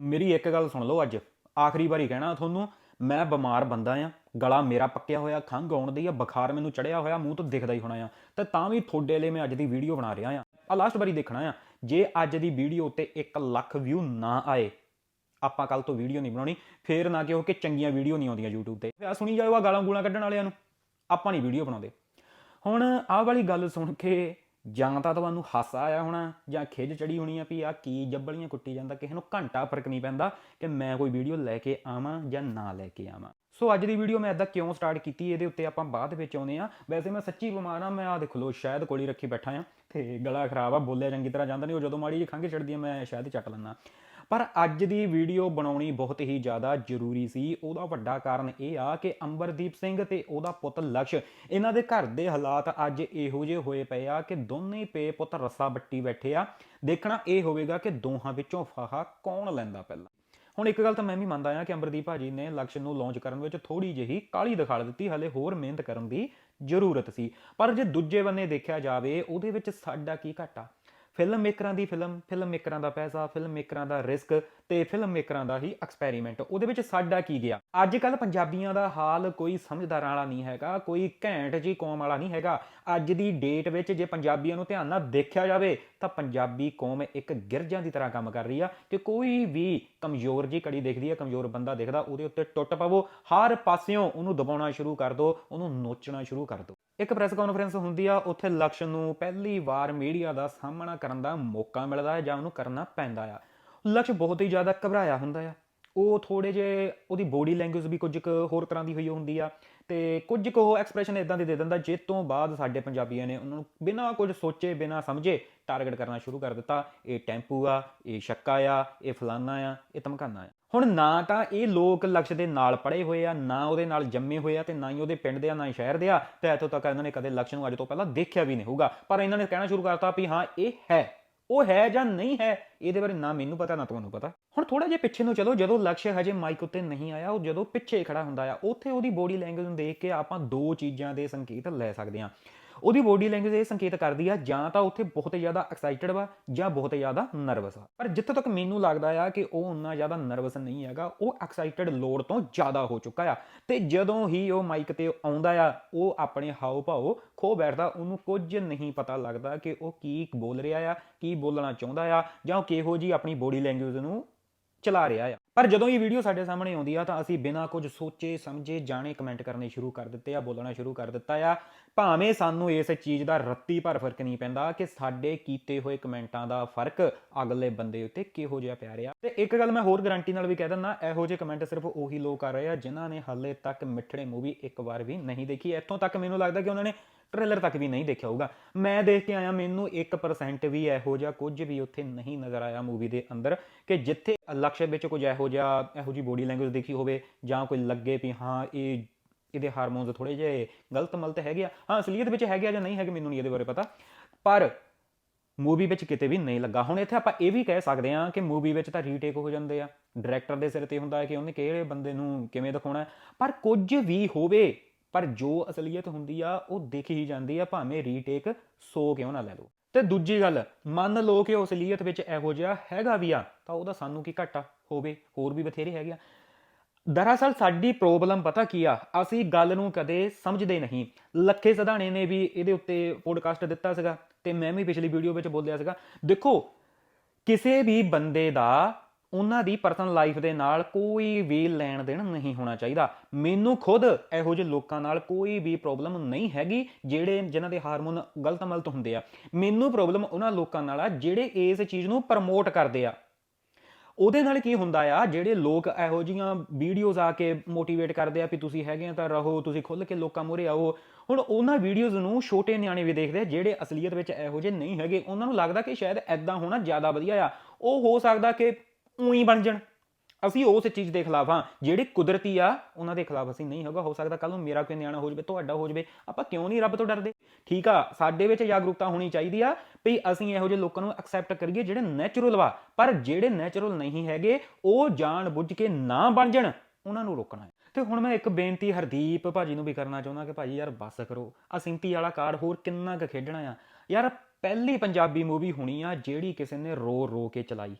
ਮੇਰੀ ਇੱਕ ਗੱਲ ਸੁਣ ਲਓ ਅੱਜ। ਆਖਰੀ ਵਾਰੀ ਕਹਿਣਾ ਤੁਹਾਨੂੰ, ਮੈਂ ਬਿਮਾਰ ਬੰਦਾ ਆ, ਗਲਾ ਮੇਰਾ ਪੱਕਿਆ ਹੋਇਆ, ਖੰਘ ਆਉਣ ਦੀ ਆ, ਬੁਖਾਰ ਮੈਨੂੰ ਚੜਿਆ ਹੋਇਆ, ਮੂੰਹ ਤੋਂ ਦਿਖਦਾ ਹੀ ਹੋਣਾ ਆ। ਤੇ ਤਾਂ ਵੀ ਤੁਹਾਡੇ ਲਈ ਮੈਂ ਅੱਜ ਦੀ ਵੀਡੀਓ ਬਣਾ ਰਿਹਾ ਆ। ਆ ਲਾਸਟ ਵਾਰੀ ਦੇਖਣਾ ਆ, ਜੇ ਅੱਜ ਦੀ ਵੀਡੀਓ ਉੱਤੇ 1 ਲੱਖ ਵਿਊ ਨਾ ਆਏ, ਆਪਾਂ ਕੱਲ ਤੋਂ ਵੀਡੀਓ ਨਹੀਂ ਬਣਾਉਣੀ, ਫੇਰ ਨਾ ਕਿਹੋ ਕਿ ਚੰਗੀਆਂ ਵੀਡੀਓ ਨਹੀਂ ਆਉਂਦੀਆਂ YouTube ਤੇ। ਆ ਸੁਣੀ ਜਾਓ ਆ ਗਾਲਾਂ ਗੂਲਾਂ ਕੱਢਣ ਵਾਲਿਆਂ ਨੂੰ। ਆਪਾਂ ਨਹੀਂ ਵੀਡੀਓ ਬਣਾਉਂਦੇ। ਹੁਣ ਆਹ ਵਾਲੀ ਗੱਲ ਸੁਣ ਕੇ ਜਾਂ ਤਾਂ ਤੁਹਾਨੂੰ ਹਾਸਾ ਆਇਆ ਹੋਣਾ, ਜਾਂ ਖਿੱਚ ਚੜੀ ਹੋਣੀ ਆ ਵੀ ਆ ਕੀ ਜੱਬਲੀਆਂ ਕੁੱਟੀ ਜਾਂਦਾ, ਕਿਸੇ ਨੂੰ ਘੰਟਾ ਫ਼ਰਕ ਨਹੀਂ ਪੈਂਦਾ ਕਿ ਮੈਂ ਕੋਈ ਵੀਡੀਓ ਲੈ ਕੇ ਆਵਾਂ ਜਾਂ ਨਾ ਲੈ ਕੇ ਆਵਾਂ। ਸੋ ਅੱਜ ਦੀ ਵੀਡੀਓ ਮੈਂ ਇਦਾਂ ਕਿਉਂ ਸਟਾਰਟ ਕੀਤੀ, ਇਹਦੇ ਉੱਤੇ ਆਪਾਂ ਬਾਅਦ ਵਿੱਚ ਆਉਂਦੇ ਆ ਵੈਸੇ ਮੈਂ ਸੱਚੀ ਬਿਮਾਰ ਆ ਮੈਂ ਆ ਦੇਖ ਲਓ, ਸ਼ਾਇਦ ਕੋਲੀ ਰੱਖੀ ਬੈਠਾ ਆ ਤੇ ਗਲਾ ਖਰਾਬ ਆ, ਬੋਲਿਆ ਚੰਗੀ ਤਰ੍ਹਾਂ ਜਾਂਦਾ ਨਹੀਂ, ਉਹ ਜਦੋਂ ਮਾੜੀ ਜਿਹੀ ਖੰਘ ਛੱਡਦੀ ਆ, ਮੈਂ ਸ਼ਾਇਦ ਚੱਟ ਲੈਣਾ ਪਰ ਅੱਜ ਦੀ ਵੀਡੀਓ ਬਣਾਉਣੀ ਬਹੁਤ ਹੀ ਜ਼ਿਆਦਾ ਜ਼ਰੂਰੀ ਸੀ। ਉਹਦਾ ਵੱਡਾ ਕਾਰਨ ਇਹ ਆ ਕਿ ਅੰਬਰਦੀਪ ਸਿੰਘ ਤੇ ਉਹਦਾ ਪੁੱਤ ਲਕਸ਼, ਇਹਨਾਂ ਦੇ ਘਰ ਦੇ ਹਾਲਾਤ ਅੱਜ ਇਹੋ ਜਿਹੇ ਹੋਏ ਪਏ ਆ ਕਿ ਦੋਨੇ ਪੇ ਪੁੱਤ ਰੱਸਾ ਬੱਟੀ ਬੈਠੇ ਆ। ਦੇਖਣਾ ਇਹ ਹੋਵੇਗਾ ਕਿ ਦੋਹਾਂ ਵਿੱਚੋਂ ਫਾਹਾ ਕੌਣ ਲੈਂਦਾ ਪਹਿਲਾਂ। ਹੁਣ ਇੱਕ ਗੱਲ ਤਾਂ ਮੈਂ ਵੀ ਮੰਨਦਾ ਆ ਕਿ ਅੰਬਰਦੀਪ ਭਾਜੀ ਨੇ ਲਕਸ਼ ਨੂੰ ਲਾਂਚ ਕਰਨ ਵਿੱਚ ਥੋੜੀ ਜਿਹੀ ਕਾਲੀ ਦਿਖਾ ਦਿੱਤੀ, ਹਲੇ ਹੋਰ ਮਿਹਨਤ ਕਰਨ ਦੀ ਜ਼ਰੂਰਤ ਸੀ। ਪਰ ਜੇ ਦੂਜੇ ਬੰਨੇ ਦੇਖਿਆ ਜਾਵੇ, ਉਹਦੇ ਵਿੱਚ ਸਾਡਾ ਕੀ ਘਾਟਾ? ਫਿਲਮ ਮੇਕਰਾਂ ਦੀ ਫਿਲਮ ਫਿਲਮ ਮੇਕਰਾਂ ਦਾ ਪੈਸਾ ਫਿਲਮ ਮੇਕਰਾਂ ਦਾ ਰਿਸਕ ਤੇ ਫਿਲਮ ਮੇਕਰਾਂ ਦਾ ਹੀ ਐਕਸਪੈਰੀਮੈਂਟ ਉਹਦੇ ਵਿੱਚ ਸਾਡਾ ਕੀ ਗਿਆ? ਅੱਜ ਕੱਲ ਪੰਜਾਬੀਆਂ ਦਾ ਹਾਲ ਕੋਈ ਸਮਝਦਾਰਾਂ ਵਾਲਾ ਨਹੀਂ ਹੈਗਾ, ਕੋਈ ਘੈਂਟ ਜੀ ਕੌਮ ਵਾਲਾ ਨਹੀਂ ਹੈਗਾ। ਅੱਜ ਦੀ ਡੇਟ ਵਿੱਚ ਜੇ ਪੰਜਾਬੀਆਂ ਨੂੰ ਧਿਆਨ ਨਾਲ ਦੇਖਿਆ ਜਾਵੇ, ਤਾਂ ਪੰਜਾਬੀ ਕੌਮ ਇੱਕ ਗਿਰਜਾਂ ਦੀ ਤਰ੍ਹਾਂ ਕੰਮ ਕਰ ਰਹੀ ਆ ਕਿ ਕੋਈ ਵੀ ਕਮਜ਼ੋਰ ਜੀ ਕੜੀ ਦੇਖਦੀ ਆ, ਕਮਜ਼ੋਰ ਬੰਦਾ ਦੇਖਦਾ, ਉਹਦੇ ਉੱਤੇ ਟੁੱਟ ਪਵੋ। ਹਰ ਪਾਸਿਓਂ ਉਹਨੂੰ ਦਬਾਉਣਾ ਸ਼ੁਰੂ ਕਰ ਦਿਓ ਉਹਨੂੰ ਨੋਚਣਾ ਸ਼ੁਰੂ ਕਰ ਦਿਓ ਇੱਕ ਪ੍ਰੈਸ ਕਾਨਫਰੰਸ ਹੁੰਦੀ ਆ, ਉੱਥੇ ਲਕਸ਼ ਨੂੰ ਪਹਿਲੀ ਵਾਰ ਮੀਡੀਆ ਦਾ ਸਾਹਮਣਾ ਕਰਨ ਦਾ ਮੌਕਾ ਮਿਲਦਾ ਹੈ ਜਾਂ ਉਹਨੂੰ ਕਰਨਾ ਪੈਂਦਾ ਆ। ਲਕਸ਼ ਬਹੁਤ ਹੀ ਜ਼ਿਆਦਾ ਘਬਰਾਇਆ ਹੁੰਦਾ ਆ। ਉਹ ਥੋੜੇ ਜੇ ਉਹਦੀ ਬੋਡੀ ਲੈਂਗੁਏਜ ਵੀ ਕੁਝ ਕੁ ਹੋਰ ਤਰ੍ਹਾਂ ਦੀ ਹੋਈ ਹੁੰਦੀ ਆ ਤੇ ਕੁਝ ਕੁ ਉਹ ਐਕਸਪ੍ਰੈਸ਼ਨ ਇਦਾਂ ਦੇ ਦੇ ਦਿੰਦਾ ਜਿਸ ਤੋਂ ਬਾਅਦ ਸਾਡੇ ਪੰਜਾਬੀਆਂ ਨੇ ਉਹਨਾਂ ਨੂੰ ਬਿਨਾਂ ਕੁਝ ਸੋਚੇ, ਬਿਨਾਂ ਸਮਝੇ ਟਾਰਗੇਟ ਕਰਨਾ ਸ਼ੁਰੂ ਕਰ ਦਿੱਤਾ। ਇਹ ਟੈਂਪੂ ਆ, ਇਹ ਸ਼ੱਕਾ ਆ, ਇਹ ਫਲਾਨਾ ਆ, ਇਹ ਧਮਕਾਨਾ ਆ। ਹੁਣ ਨਾ ਤਾਂ ਇਹ ਲੋਕ ਲਕਸ਼ ਦੇ ਨਾਲ ਪੜੇ ਹੋਏ ਆ, ਨਾ ਉਹਦੇ ਨਾਲ ਜੰਮੇ ਹੋਏ ਆ ਤੇ ਨਾ ਹੀ ਉਹਦੇ ਪਿੰਡ ਦੇ ਆ, ਨਾ ਹੀ ਸ਼ਹਿਰ ਦੇ ਆ। ਤੇ ਇੱਥੋਂ ਤੱਕ ਇਹਨਾਂ ਨੇ ਕਦੇ ਲਕਸ਼ ਨੂੰ ਅੱਜ ਤੋਂ ਪਹਿਲਾਂ ਦੇਖਿਆ ਵੀ ਨਹੀਂ ਹੋਊਗਾ। ਪਰ ਇਹਨਾਂ ਨੇ ਕਹਿਣਾ ਸ਼ੁਰੂ ਕਰਤਾ ਵੀ ਹਾਂ, ਇਹ ਹੈ। ਉਹ ਹੈ ਜਾਂ ਨਹੀਂ ਹੈ, ਇਹਦੇ ਬਾਰੇ ਨਾ ਮੈਨੂੰ ਪਤਾ, ਨਾ ਤੁਹਾਨੂੰ ਪਤਾ। ਹੁਣ ਥੋੜਾ ਜਿਹਾ ਪਿੱਛੇ ਨੂੰ ਚਲੋ, ਜਦੋਂ ਲਕਸ਼ ਹਜੇ ਮਾਈਕ ਉੱਤੇ ਨਹੀਂ ਆਇਆ, ਉਹ ਜਦੋਂ ਪਿੱਛੇ ਖੜਾ ਹੁੰਦਾ ਆ, ਉੱਥੇ ਉਹਦੀ ਬੋਡੀ ਲੈਂਗੁਏਜ ਨੂੰ ਦੇਖ ਕੇ ਆਪਾਂ ਦੋ ਚੀਜ਼ਾਂ ਦੇ ਸੰਕੇਤ ਲੈ ਸਕਦੇ ਹਾਂ। ਉਹਦੀ ਬੋਡੀ ਲੈਂਗੁਏਜ ਇਹ ਸੰਕੇਤ ਕਰਦੀ ਆ, ਜਾਂ ਤਾਂ ਉੱਥੇ ਬਹੁਤ ਜ਼ਿਆਦਾ ਐਕਸਾਈਟਡ ਵਾ, ਜਾਂ ਬਹੁਤ ਜ਼ਿਆਦਾ ਨਰਵਸ ਆ ਪਰ ਜਿੱਥੇ ਤੱਕ ਮੈਨੂੰ ਲੱਗਦਾ ਆ ਕਿ ਉਹ ਉਨਾ ਜ਼ਿਆਦਾ ਨਰਵਸ ਨਹੀਂ ਹੈਗਾ, ਉਹ ਐਕਸਾਈਟਡ ਲੋੜ ਤੋਂ ਜ਼ਿਆਦਾ ਹੋ ਚੁੱਕਾ ਆ। ਤੇ ਜਦੋਂ ਹੀ ਉਹ ਮਾਈਕ ਤੇ ਆਉਂਦਾ ਆ, ਉਹ ਆਪਣੇ ਹਾਵ ਭਾਵ ਖੋ ਬੈਠਦਾ, ਉਹਨੂੰ ਕੁਝ ਨਹੀਂ ਪਤਾ ਲੱਗਦਾ ਕਿ ਉਹ ਕੀ ਬੋਲ ਰਿਹਾ ਆ, ਕੀ ਬੋਲਣਾ ਚਾਹੁੰਦਾ ਆ, ਜਾਂ ਉਹ ਕਿਹੋ ਜੀ ਆਪਣੀ ਬੋਡੀ ਲੈਂਗੁਏਜ ਨੂੰ ਚਲਾ ਰਿਹਾ ਆ। ਪਰ ਜਦੋਂ ਇਹ ਵੀਡੀਓ ਸਾਡੇ ਸਾਹਮਣੇ ਆਉਂਦੀ ਆ, ਤਾਂ ਅਸੀਂ ਬਿਨਾਂ ਕੁਝ ਸੋਚੇ, ਸਮਝੇ, ਜਾਣੇ ਕਮੈਂਟ ਕਰਨੇ ਸ਼ੁਰੂ ਕਰ ਦਿੱਤੇ ਆ, ਬੋਲਣਾ ਸ਼ੁਰੂ ਕਰ ਦਿੱਤਾ ਆ। ਭਾਵੇਂ ਸਾਨੂੰ ਇਸ ਚੀਜ਼ ਦਾ ਰੱਤੀ ਭਰ ਫ਼ਰਕ ਨਹੀਂ ਪੈਂਦਾ ਕਿ ਸਾਡੇ ਕੀਤੇ ਹੋਏ ਕਮੈਂਟਾਂ ਦਾ ਫ਼ਰਕ ਅਗਲੇ ਬੰਦੇ ਉੱਤੇ ਕਿਹੋ ਜਿਹਾ ਪੈ ਰਿਹਾ। ਤੇ ਇੱਕ ਗੱਲ ਮੈਂ ਹੋਰ ਗਾਰੰਟੀ ਨਾਲ ਵੀ ਕਹਿ ਦਿੰਦਾ, ਇਹੋ ਜਿਹੇ ਕਮੈਂਟ ਸਿਰਫ ਉਹੀ ਲੋਕ ਕਰ ਰਹੇ ਆ ਜਿਨ੍ਹਾਂ ਨੇ ਹਾਲੇ ਤੱਕ ਮਿੱਠੜੇ ਮੂਵੀ ਇੱਕ ਵਾਰ ਵੀ ਨਹੀਂ ਦੇਖੀ। ਇੱਥੋਂ ਤੱਕ ਮੈਨੂੰ ਲੱਗਦਾ ਕਿ ਉਹਨਾਂ ਨੇ ਟ੍ਰੇਲਰ ਤੱਕ ਵੀ ਨਹੀਂ ਦੇਖਿਆ ਹੋਊਗਾ। ਮੈਂ ਦੇਖ ਕੇ ਆਇਆ, ਮੈਨੂੰ 1% ਵੀ ਇਹੋ ਜਿਹਾ ਕੁਝ ਵੀ ਉੱਥੇ ਨਹੀਂ ਨਜ਼ਰ ਆਇਆ ਮੂਵੀ ਦੇ ਅੰਦਰ ਕਿ ਜਿੱਥੇ ਲਕਸ਼ ਵਿੱਚ ਕੁਝ ਇਹੋ ਜਿਹਾ, ਇਹੋ ਜੀ ਬੋਡੀ ਲੈਂਗੁਏਜ ਦੇਖੀ ਹੋਵੇ ਜਾਂ ਕੋਈ ਲੱਗੇ ਵੀ ਹਾਂ, ਇਹ ਇਹਦੇ ਹਾਰਮੋਨਸ ਥੋੜੇ ਜਿਹੇ ਗਲਤ ਮਲਤ ਹੈਗੇ ਆ। ਹਾਂ, ਅਸਲੀਅਤ ਵਿੱਚ ਹੈਗੇ ਆ ਜਾਂ ਨਹੀਂ ਹੈਗੇ ਮੈਨੂੰ ਨਹੀਂ ਇਹਦੇ ਬਾਰੇ ਪਤਾ। ਪਰ ਮੂਵੀ ਵਿੱਚ ਕਿਤੇ ਵੀ ਨਹੀਂ ਲੱਗਾ। ਹੁਣ ਇੱਥੇ ਆਪਾਂ ਇਹ ਵੀ ਕਹਿ ਸਕਦੇ ਹਾਂ ਕਿ ਮੂਵੀ ਵਿੱਚ ਤਾਂ ਰੀਟੇਕ ਹੋ ਜਾਂਦੇ ਆ। ਡਾਇਰੈਕਟਰ ਦੇ ਸਿਰ ਤੇ ਹੁੰਦਾ ਹੈ ਕਿ ਉਹਨੇ ਕਿਹੜੇ ਬੰਦੇ ਨੂੰ ਕਿਵੇਂ ਦਿਖਾਉਣਾ ਪਰ ਕੁਝ ਵੀ ਹੋਵੇ, ਪਰ ਜੋ ਅਸਲੀਅਤ ਹੁੰਦੀ ਆ, ਉਹ ਦਿਖ ਹੀ ਜਾਂਦੀ ਆ, ਭਾਵੇਂ ਰੀਟੇਕ 100 ਕਿਉਂ ਨਾ ਲੈ ਲਓ। ਤੇ ਦੂਜੀ ਗੱਲ, ਮੰਨ ਲਓ ਕਿ ਉਹ ਅਸਲੀਅਤ ਵਿੱਚ ਇਹੋ ਜਿਹਾ ਹੈਗਾ ਵੀ ਆ, ਤਾਂ ਉਹਦਾ ਸਾਨੂੰ ਕੀ ਘਾਟਾ? ਹੋਵੇ, ਹੋਰ ਵੀ ਬਥੇਰੇ ਹੈਗੇ ਆ। ਦਰਅਸਲ ਸਾਡੀ ਪ੍ਰੋਬਲਮ ਪਤਾ ਕੀ ਆ? ਅਸੀਂ ਗੱਲ ਨੂੰ ਕਦੇ ਸਮਝਦੇ ਨਹੀਂ। ਲੱਖੇ ਸਧਾਣੇ ਨੇ ਵੀ ਇਹਦੇ ਉੱਤੇ ਪੋਡਕਾਸਟ ਦਿੱਤਾ ਸੀਗਾ ਤੇ ਮੈਂ ਵੀ ਪਿਛਲੀ ਵੀਡੀਓ ਵਿੱਚ ਬੋਲਿਆ ਸੀਗਾ। ਦੇਖੋ, ਕਿਸੇ ਵੀ ਬੰਦੇ ਦਾ ਉਹਨਾਂ ਦੀ ਪਰਸਨਲ ਲਾਈਫ ਦੇ ਨਾਲ ਕੋਈ ਵੀ ਲੈਣ ਦੇਣ ਨਹੀਂ ਹੋਣਾ ਚਾਹੀਦਾ। ਮੈਨੂੰ ਖੁਦ ਇਹੋ ਜਿਹੇ ਲੋਕਾਂ ਨਾਲ ਕੋਈ ਵੀ ਪ੍ਰੋਬਲਮ ਨਹੀਂ ਹੈਗੀ ਜਿਹੜੇ ਜਿਨ੍ਹਾਂ ਦੇ ਹਾਰਮੋਨ ਗਲਤ ਮਲਤ ਹੁੰਦੇ ਆ। ਮੈਨੂੰ ਪ੍ਰੋਬਲਮ ਉਹਨਾਂ ਲੋਕਾਂ ਨਾਲ ਆ ਜਿਹੜੇ ਇਸ ਚੀਜ਼ ਨੂੰ ਪ੍ਰਮੋਟ ਕਰਦੇ ਆ। ਉਹਦੇ ਨਾਲ ਕੀ ਹੁੰਦਾ ਆ? ਜਿਹੜੇ ਲੋਕ ਇਹੋ ਜੀਆਂ ਵੀਡੀਓਜ਼ ਆ ਕੇ ਮੋਟੀਵੇਟ ਕਰਦੇ ਆ ਵੀ ਤੁਸੀਂ ਹੈਗੇ ਆ ਤਾਂ ਰਹੋ, ਤੁਸੀਂ ਖੁੱਲ ਕੇ ਲੋਕਾਂ ਮੂਹਰੇ ਆਓ। ਹੁਣ ਉਹਨਾਂ ਵੀਡੀਓਜ਼ ਨੂੰ ਛੋਟੇ ਨਿਆਣੇ ਵੀ ਦੇਖਦੇ ਆ, ਜਿਹੜੇ ਅਸਲੀਅਤ ਵਿੱਚ ਇਹੋ ਜਿਹੇ ਨਹੀਂ ਹੈਗੇ। ਉਹਨਾਂ ਨੂੰ ਲੱਗਦਾ ਕਿ ਸ਼ਾਇਦ ਐਦਾਂ ਹੋਣਾ ਜ਼ਿਆਦਾ ਵਧੀਆ ਆ। ਉਹ ਹੋ ਸਕਦਾ ਕਿ ਉਹੀ ਬਣ ਜਾਣ। ਅਸੀਂ ਉਸ ਚੀਜ਼ ਦੇ ਖਿਲਾਫ ਹਾਂ, ਜਿਹੜੀ ਕੁਦਰਤੀ ਆ, ਉਹਨਾਂ ਦੇ ਖਿਲਾਫ ਅਸੀਂ ਨਹੀਂ ਹੋਗਾ, ਹੋ ਸਕਦਾ ਕੱਲ ਨੂੰ ਮੇਰਾ ਕੋਈ ਨਿਆਣਾ ਹੋ ਜਾਵੇ, ਤੁਹਾਡਾ ਹੋ ਜਾਵੇ। ਆਪਾਂ ਕਿਉਂ ਨਹੀਂ ਰੱਬ ਤੋਂ ਡਰਦੇ? ਠੀਕ ਆ, ਸਾਡੇ ਵਿੱਚ ਜਾਗਰੂਕਤਾ ਹੋਣੀ ਚਾਹੀਦੀ ਆ ਵੀ ਅਸੀਂ ਇਹੋ ਜਿਹੇ ਲੋਕਾਂ ਨੂੰ ਐਕਸੈਪਟ ਕਰੀਏ ਜਿਹੜੇ ਨੈਚੁਰਲ ਵਾ, ਪਰ ਜਿਹੜੇ ਨੈਚੁਰਲ ਨਹੀਂ ਹੈਗੇ, ਉਹ ਜਾਣ ਬੁੱਝ ਕੇ ਨਾ ਬਣ ਜਾਣ, ਉਹਨਾਂ ਨੂੰ ਰੋਕਣਾ ਹੈ। ਤੇ ਹੁਣ ਮੈਂ ਇੱਕ ਬੇਨਤੀ ਹਰਦੀਪ ਭਾਜੀ ਨੂੰ ਵੀ ਕਰਨਾ ਚਾਹੁੰਦਾ ਕਿ ਭਾਜੀ ਯਾਰ ਬੱਸ ਕਰੋ ਆ ਸਿੰਪੀ ਵਾਲਾ ਕਾਰਡ ਹੋਰ ਕਿੰਨਾ ਕੁ ਖੇਡਣਾ ਆ। ਯਾਰ, ਪਹਿਲੀ ਪੰਜਾਬੀ ਮੂਵੀ ਹੋਣੀ ਆ ਜਿਹੜੀ ਕਿਸੇ ਨੇ ਰੋ ਰੋ ਕੇ ਚਲਾਈ।